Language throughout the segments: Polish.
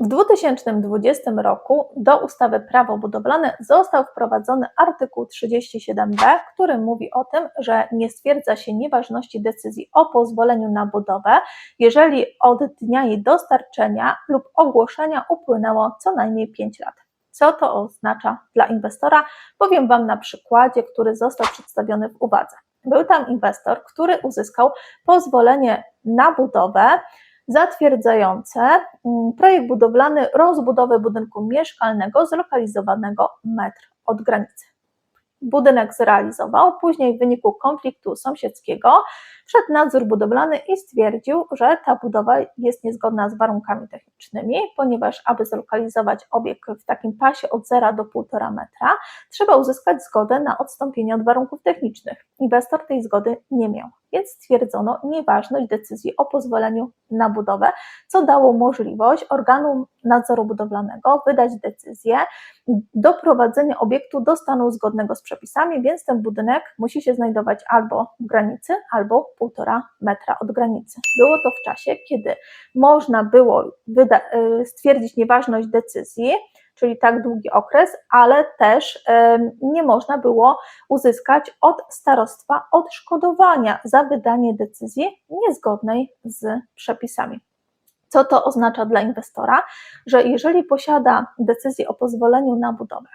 W 2020 roku do ustawy Prawo budowlane został wprowadzony artykuł 37b, który mówi o tym, że nie stwierdza się nieważności decyzji o pozwoleniu na budowę, jeżeli od dnia jej dostarczenia lub ogłoszenia upłynęło co najmniej 5 lat. Co to oznacza dla inwestora? Powiem Wam na przykładzie, który został przedstawiony w uwadze. Był tam inwestor, który uzyskał pozwolenie na budowę zatwierdzające mm, projekt budowlany rozbudowy budynku mieszkalnego zlokalizowanego metr od granicy. Budynek zrealizował, później w wyniku konfliktu sąsiedzkiego wszedł nadzór budowlany i stwierdził, że ta budowa jest niezgodna z warunkami technicznymi, ponieważ aby zlokalizować obiekt w takim pasie od 0 do 1,5 metra, trzeba uzyskać zgodę na odstąpienie od warunków technicznych. Inwestor tej zgody nie miał, więc stwierdzono nieważność decyzji o pozwoleniu na budowę, co dało możliwość organu nadzoru budowlanego wydać decyzję doprowadzenia obiektu do stanu zgodnego z przepisami, więc ten budynek musi się znajdować albo w granicy, albo 1,5 metra od granicy. Było to w czasie, kiedy można było y, stwierdzić nieważność decyzji, czyli tak długi okres, ale też nie można było uzyskać od starostwa odszkodowania za wydanie decyzji niezgodnej z przepisami. Co to oznacza dla inwestora? Że jeżeli posiada decyzję o pozwoleniu na budowę,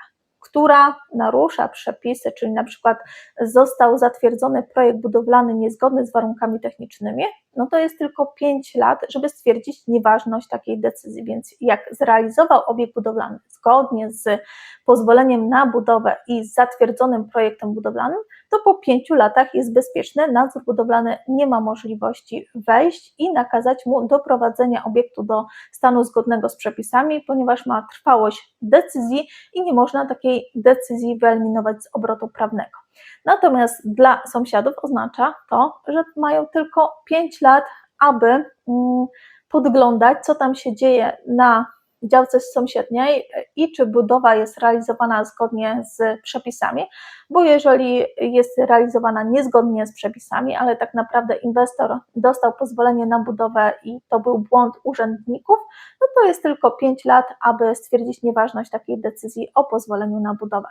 która narusza przepisy, czyli na przykład został zatwierdzony projekt budowlany niezgodny z warunkami technicznymi, no to jest tylko 5 lat, żeby stwierdzić nieważność takiej decyzji. Więc jak zrealizował obiekt budowlany zgodnie z pozwoleniem na budowę i z zatwierdzonym projektem budowlanym, to po 5 latach jest bezpieczny, nadzór budowlany nie ma możliwości wejść i nakazać mu doprowadzenia obiektu do stanu zgodnego z przepisami, ponieważ ma trwałość decyzji i nie można takiej decyzji wyeliminować z obrotu prawnego. Natomiast dla sąsiadów oznacza to, że mają tylko 5 lat, aby mm, podglądać, co tam się dzieje na działce sąsiedniej i czy budowa jest realizowana zgodnie z przepisami, bo jeżeli jest realizowana niezgodnie z przepisami, ale tak naprawdę inwestor dostał pozwolenie na budowę i to był błąd urzędników, no to jest tylko 5 lat, aby stwierdzić nieważność takiej decyzji o pozwoleniu na budowę.